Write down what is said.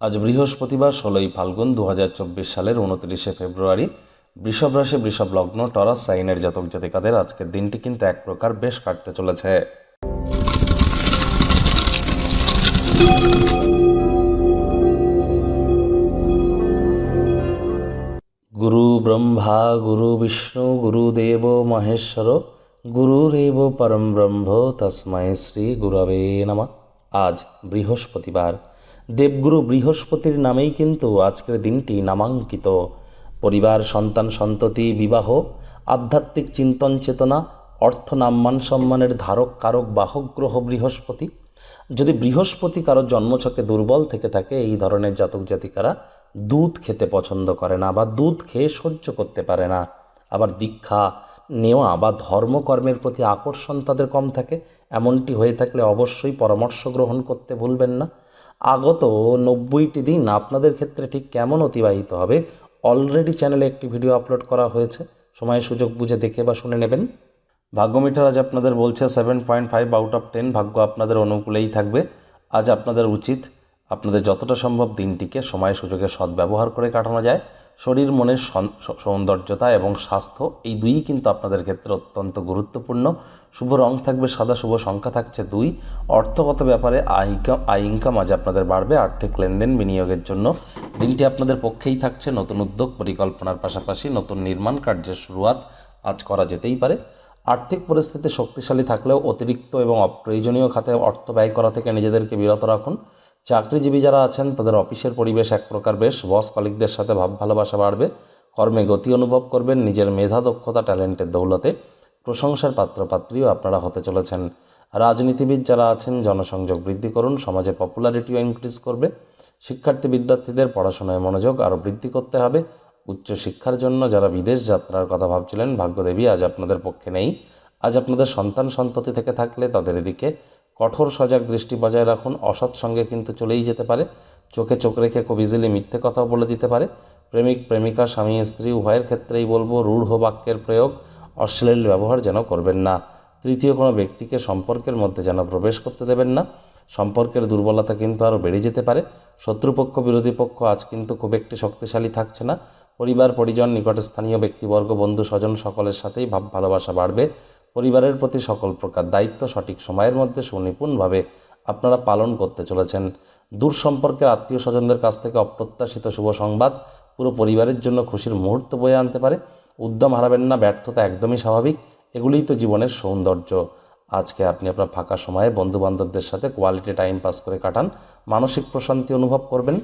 আজ বৃহস্পতিবার, ষোলোই ফাল্গুন দু হাজার চব্বিশ সালের উনত্রিশে ফেব্রুয়ারি। বৃষভ রাশি, বৃষভ লগ্ন, টরাস, সাইনের জাতক জাতিকাদের আজকের দিনটি কিন্তু এক প্রকার বেশ কাটতে চলেছে। গুরু ব্রহ্মা, গুরু বিষ্ণু গুরুদেব মহেশ্বর গুরুরেব পরম ব্রহ্ম, তস্মৈ শ্রী গুরবে নমঃ। আজ বৃহস্পতিবার। দেবগুরু বৃহস্পতির নামেই কিন্তু আজকের দিনটি নামাঙ্কিত। পরিবার, সন্তান, সন্ততি, বিবাহ, আধ্যাত্মিক চিন্তন চেতনা, অর্থ নাম্মান সম্মানের ধারক, কারক, বাহক, গ্রহ, বৃহস্পতি। যদি বৃহস্পতি কারও জন্মছকে দুর্বল থেকে থাকে, এই ধরনের জাতক জাতিকারা দুধ খেতে পছন্দ করে না বা দুধ খেয়ে সহ্য করতে পারে না। আবার দীক্ষা নেওয়া বা ধর্মকর্মের প্রতি আকর্ষণ তাদের কম থাকে। এমনটি হয়ে থাকলে অবশ্যই পরামর্শ গ্রহণ করতে ভুলবেন না। আগত নব্বইটি দিন আপনাদের ক্ষেত্রে ঠিক কেমন অতিবাহিত হবে অলরেডি চ্যানেলে একটি ভিডিও আপলোড করা হয়েছে। সময় সুযোগ বুঝে দেখে বা শুনে নেবেন। ভাগ্য মিটার আজ আপনাদের বলছে seven point five out of ten ভাগ্য আপনাদের অনুকূলেই থাকবে। আজ আপনাদের উচিত আপনাদের যতটা সম্ভব দিনটিকে সময় সুযোগে সদ্ব্যবহার করে কাটানো যায়। শরীর, মনের সৌন্দর্যতা এবং স্বাস্থ্য, এই দুইই কিন্তু আপনাদের ক্ষেত্রে অত্যন্ত গুরুত্বপূর্ণ। শুভ রং থাকবে সাদা, শুভ সংখ্যা থাকছে দুই। অর্থগত ব্যাপারে আয় ইনকাম আয় ইনকাম আজ আপনাদের বাড়বে আর্থিক লেনদেন বিনিয়োগের জন্য। দিনটি আপনাদের পক্ষেই থাকছে নতুন উদ্যোগ, পরিকল্পনার পাশাপাশি নতুন নির্মাণ কার্যের শুরুয়াত আজ করা যেতেই পারে। আর্থিক পরিস্থিতি শক্তিশালী থাকলেও অতিরিক্ত এবং অপ্রয়োজনীয় খাতে অর্থ ব্যয় করা থেকে নিজেদেরকে বিরত রাখুন। চাকরিজীবী যারা আছেন, তাদের অফিসের পরিবেশ এক প্রকার বেশ। বস কলিকদের সাথে ভাব, ভালোবাসা বাড়বে। কর্মে গতি অনুভব করবেন। নিজের মেধা, দক্ষতা, ট্যালেন্টের দৌলতে প্রশংসার পাত্রপাত্রীও আপনারা হতে চলেছেন। রাজনীতিবিদ যারা আছেন, জনসংযোগ বৃদ্ধি করুন। সমাজে পপুলারিটিও ইনক্রিজ করবে। শিক্ষার্থী বিদ্যার্থীদের পড়াশোনায় মনোযোগ আরও বৃদ্ধি করতে হবে। উচ্চ শিক্ষার জন্য যারা বিদেশ যাত্রার কথা ভাবছিলেন, ভাগ্যদেবী আজ আপনাদের পক্ষে নেই। আজ আপনাদের সন্তান সন্ততি থেকে থাকলে তাদের এদিকে কঠোর সজাগ দৃষ্টি বজায় রাখুন। অসৎ সঙ্গে কিন্তু চলেই যেতে পারে। চোখে চোখ রেখে খুব ইজিলি মিথ্যে কথাও বলে দিতে পারে। প্রেমিক, প্রেমিকা, স্বামী, স্ত্রী, উভয়ের ক্ষেত্রেই বলব, রূঢ় বাক্যের প্রয়োগ অশ্লীল ব্যবহার যেন করবেন না। তৃতীয়, কোনো ব্যক্তিকে সম্পর্কের মধ্যে যেন প্রবেশ করতে দেবেন না। সম্পর্কের দুর্বলতা কিন্তু আরও বেড়ে যেতে পারে। শত্রুপক্ষ, বিরোধী পক্ষ আজ কিন্তু খুব একটি শক্তিশালী থাকছে না। পরিবার, পরিজন নিকটে স্থানীয় ব্যক্তিবর্গ, বন্ধু, স্বজন সকলের সাথেই ভাব ভালোবাসা বাড়বে। পরিবারের প্রতি সকল প্রকার দায়িত্ব সঠিক সময়ের মধ্যে সুনিপুণভাবে আপনারা পালন করতে চলেছেন। দূর সম্পর্কের আত্মীয় স্বজনদের কাছ থেকে অপ্রত্যাশিত শুভ সংবাদ পুরো পরিবারের জন্য খুশির মুহূর্ত বয়ে আনতে পারে। উদ্যম হারাবেন না, ব্যর্থতা একদমই স্বাভাবিক। এগুলিই তো জীবনের সৌন্দর্য। আজকে আপনি আপনার ফাঁকা সময়ে বন্ধু বান্ধবদের সাথে কোয়ালিটি টাইম পাস করে কাটান। মানসিক প্রশান্তি অনুভব করবেন।